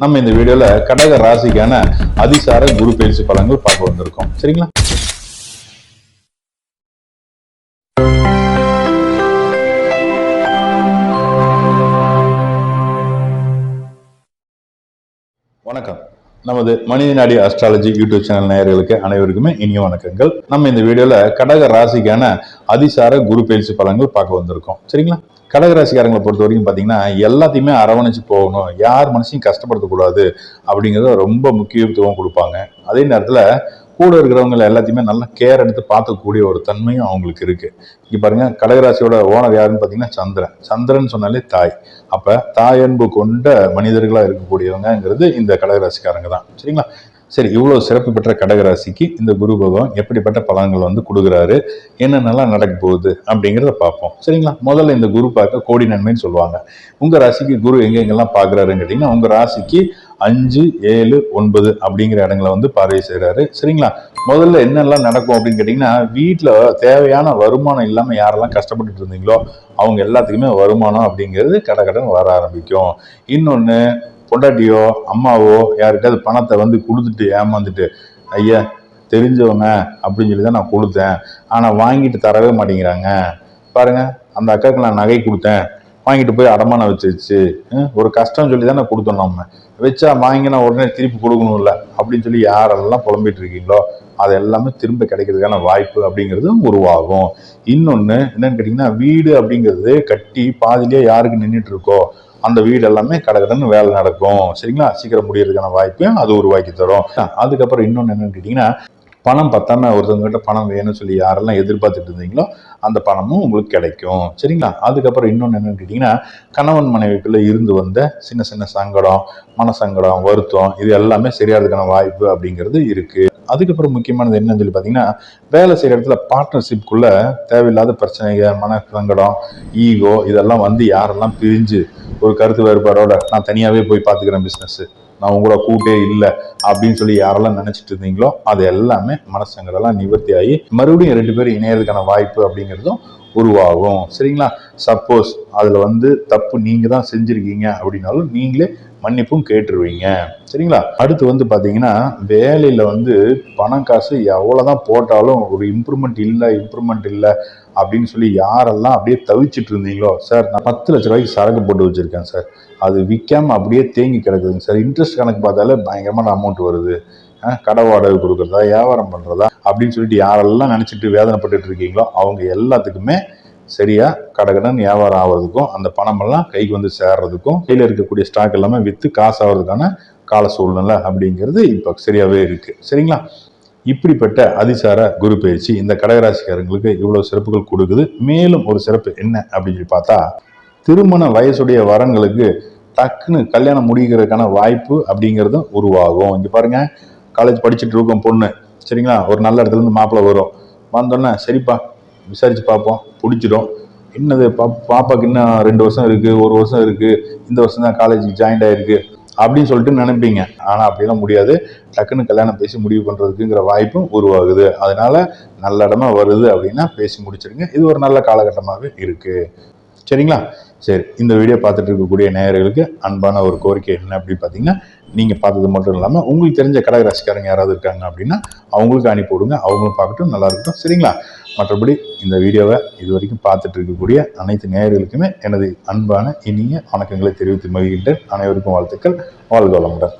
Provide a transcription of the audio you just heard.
நம்ம இந்த வீடியோல கடக ராசிக்கான அதிசார குரு பயிற்சி பலன்கள் பார்க்க வந்திருக்கோம். சரிங்களா? வணக்கம். நமது மனித நாடி அஸ்ட்ராலஜி யூடியூப் சேனல் நேயர்களுக்கு அனைவருக்குமே இனிய வணக்கங்கள். நம்ம இந்த வீடியோல கடக ராசிக்கான அதிசார குரு பயிற்சி பலன்கள் பார்க்க வந்திருக்கோம். சரிங்களா? கடகராசிக்காரங்களை பொறுத்த வரைக்கும் பார்த்தீங்கன்னா எல்லாத்தையுமே அரவணைச்சு போகணும். யார் மனசையும் கஷ்டப்படுத்தக்கூடாது அப்படிங்கிறத ரொம்ப முக்கியத்துவம் கொடுப்பாங்க. அதே நேரத்தில் கூட இருக்கிறவங்க எல்லாத்தையுமே நல்லா கேர் எடுத்து பார்க்கக்கூடிய ஒரு தன்மையும் அவங்களுக்கு இருக்குது இங்கே பாருங்க கடகராசியோட ஓனர் யாருன்னு பார்த்தீங்கன்னா சந்திரன். சந்திரன் சொன்னாலே தாய். அப்போ தாய் அன்பு கொண்ட மனிதர்களாக இருக்கக்கூடியவங்கங்கிறது இந்த கடகராசிக்காரங்க தான். சரிங்களா? சரி இவ்வளோ சிறப்பு பெற்ற கடகராசிக்கு இந்த குரு பகவான் எப்படிப்பட்ட பலன்கள் வந்து கொடுக்குறாரு? என்னென்னலாம் நடக்க போகுது? அப்படிங்கிறத பார்ப்போம். சரிங்களா? முதல்ல இந்த குரு பார்க்க கோடி நன்மைன்னு சொல்லுவாங்க. உங்கள் ராசிக்கு குரு எங்கெங்கெல்லாம் பார்க்குறாருன்னு கேட்டிங்கன்னா உங்கள் ராசிக்கு அஞ்சு ஏழு ஒன்பது அப்படிங்கிற இடங்களை வந்து பார்வை செய்கிறாரு சரிங்களா? முதல்ல என்னெல்லாம் நடக்கும் அப்படின்னு கேட்டிங்கன்னா வீட்டில் தேவையான வருமானம் இல்லாமல் யாரெல்லாம் கஷ்டப்பட்டுட்டு இருந்தீங்களோ அவங்க எல்லாத்துக்குமே வருமானம் அப்படிங்கிறது கடை கடன் வர ஆரம்பிக்கும். இன்னொன்று பொண்டாட்டியோ அம்மாவோ யாருக்காவது பணத்தை வந்து கொடுத்துட்டு ஏமாந்துட்டு ஐயா தெரிஞ்சவங்க அப்படின்னு சொல்லி தான் நான் கொடுத்தேன். ஆனால் வாங்கிட்டு தரவே மாட்டேங்கிறாங்க. பாருங்கள் அந்த அக்காவுக்கு நான் நகை கொடுத்தேன். வாங்கிட்டு போய் அடமானம் வச்சிருச்சு. ஒரு கஷ்டம் சொல்லி தானே கொடுத்தோம் நம்ம. வச்சா வாங்கினா உடனே திருப்பி கொடுக்கணும்ல அப்படின்னு சொல்லி யாரெல்லாம் புலம்பிட்டு இருக்கீங்களோ அது எல்லாமே திரும்ப கிடைக்கிறதுக்கான வாய்ப்பு அப்படிங்கிறது உருவாகும். இன்னொன்று என்னன்னு கேட்டிங்கன்னா வீடு அப்படிங்கிறது கட்டி பாதிலேயே யாருக்கு நின்றுட்டு இருக்கோ அந்த வீடு எல்லாமே கடகடன்னு வேலை நடக்கும். சரிங்களா? சீக்கிரம் முடியறதுக்கான வாய்ப்பையும் அது உருவாக்கி தரும். அதுக்கப்புறம் இன்னொன்று என்னன்னு கேட்டிங்கன்னா பணம் பத்தாம ஒருத்தவங்ககிட்ட பணம் வேணும்னு சொல்லி யாரெல்லாம் எதிர்பார்த்துட்டு இருந்தீங்களோ அந்த பணமும் உங்களுக்கு கிடைக்கும். சரிங்களா? அதுக்கப்புறம் இன்னொன்று என்னன்னு கேட்டிங்கன்னா கணவன் மனைவிக்குள்ள இருந்து வந்த சின்ன சின்ன சங்கடம் மனசங்கடம் வருத்தம் இது எல்லாமே சரியாகிறதுக்கான வாய்ப்பு அப்படிங்கிறது இருக்கு. அதுக்கப்புறம் முக்கியமானது என்னன்னு சொல்லி பார்த்தீங்கன்னா வேலை செய்கிற இடத்துல பார்ட்னர்ஷிப்குள்ள தேவையில்லாத பிரச்சனைகள் மன சங்கடம் ஈகோ இதெல்லாம் வந்து யாரெல்லாம் பிரிஞ்சு ஒரு கருத்து வேறுபாடோட நான் தனியாகவே போய் பார்த்துக்கிறேன் பிஸ்னஸ்ஸு நான் உங்களோட கூட்டே இல்லை அப்படின்னு சொல்லி யாரெல்லாம் நினைச்சிட்டு இருந்தீங்களோ அது எல்லாமே மனசங்கடெல்லாம் நிவர்த்தி ஆகி மறுபடியும் ரெண்டு பேரும் இணையறதுக்கான வாய்ப்பு அப்படிங்கிறதும் உருவாகும். சரிங்களா? சப்போஸ் அதில் வந்து தப்பு நீங்கள் தான் செஞ்சுருக்கீங்க அப்படின்னாலும் நீங்களே மன்னிப்பும் கேட்டுருவீங்க. சரிங்களா? அடுத்து வந்து பார்த்தீங்கன்னா வேலையில் வந்து பணம் காசு எவ்வளோ தான் போட்டாலும் ஒரு இம்ப்ரூவ்மெண்ட் இல்லை இம்ப்ரூவ்மெண்ட் இல்லை. அப்படின்னு சொல்லி யாரெல்லாம் அப்படியே தவிச்சிட்டு இருந்தீங்களோ சார் நான் பத்து லட்ச ரூபாய்க்கு சரக்கு போட்டு வச்சுருக்கேன் சார். அது விற்காம அப்படியே தேங்கி கிடக்குதுங்க சார். இன்ட்ரெஸ்ட் கணக்கு பார்த்தாலே பயங்கரமான அமௌண்ட் வருது. கடை வாடகை கொடுக்குறதா வியாபாரம் பண்ணுறதா அப்படின்னு சொல்லிட்டு யாரெல்லாம் நினச்சிட்டு வேதனைப்பட்டு இருக்கீங்களோ அவங்க எல்லாத்துக்குமே சரியா கடகடன் வியாபாரம் ஆகிறதுக்கும் அந்த பணமெல்லாம் கைக்கு வந்து சேர்றதுக்கும் கையில் இருக்கக்கூடிய ஸ்டாக் எல்லாமே விற்று காசு ஆகிறதுக்கான கால சூழ்நிலை அப்படிங்கிறது இப்போ சரியாகவே இருக்குது சரிங்களா? இப்படிப்பட்ட அதிசார குரு பயிற்சி இந்த கடகராசிக்காரங்களுக்கு இவ்வளவு சிறப்புகள் கொடுக்குது. மேலும் ஒரு சிறப்பு என்ன அப்படின்னு சொல்லி பார்த்தா திருமண வயசுடைய வரன்களுக்கு டக்குன்னு கல்யாணம் முடிக்கிறதுக்கான வாய்ப்பு அப்படிங்கிறதும் உருவாகும். இங்கே பாருங்க காலேஜ் படிச்சுட்டு இருக்கோம் பொண்ணு சரிங்களா? ஒரு நல்ல இடத்துல இருந்து மாப்பிள்ளை வரும். வந்தோடனே சரிப்பா விசாரிச்சு பார்ப்போம். பிடிச்சிடும். என்னது பா பாப்பாக்கு இன்னும் ரெண்டு வருஷம் இருக்குது ஒரு வருஷம் இருக்குது இந்த வருஷம் தான் காலேஜுக்கு ஜாயின்ட் ஆகிருக்கு அப்படின்னு சொல்லிட்டு நினைப்பீங்க. ஆனால் அப்படிலாம் முடியாது. டக்குன்னு கல்யாணம் பேசி முடிவு பண்ணுறதுக்குங்கிற வாய்ப்பும் உருவாகுது. அதனால நல்ல இடமா வருது அப்படின்னா பேசி முடிச்சிருங்க. இது ஒரு நல்ல காலகட்டமாகவே இருக்குது சரிங்களா? சரி இந்த வீடியோ பார்த்துட்டு இருக்கக்கூடிய நேயர்களுக்கு அன்பான ஒரு கோரிக்கை என்ன அப்படின்னு பார்த்தீங்கன்னா நீங்கள் பார்த்தது மட்டும் இல்லாமல் உங்களுக்கு தெரிஞ்ச கடகராசிக்காரங்க யாராவது இருக்காங்க அப்படின்னா அவங்களுக்கு அனுப்பி விடுங்க. அவங்களும் பார்க்கட்டும் நல்லா இருக்கட்டும். சரிங்களா? மற்றபடி இந்த வீடியோவை இது வரைக்கும் பார்த்துட்டு இருக்கக்கூடிய அனைத்து நேயர்களுக்குமே எனது அன்பான இனிய வணக்கங்களை தெரிவித்து மகிழ்கின்றேன். அனைவருக்கும் வாழ்த்துக்கள். வாழ்க வளமுடன்.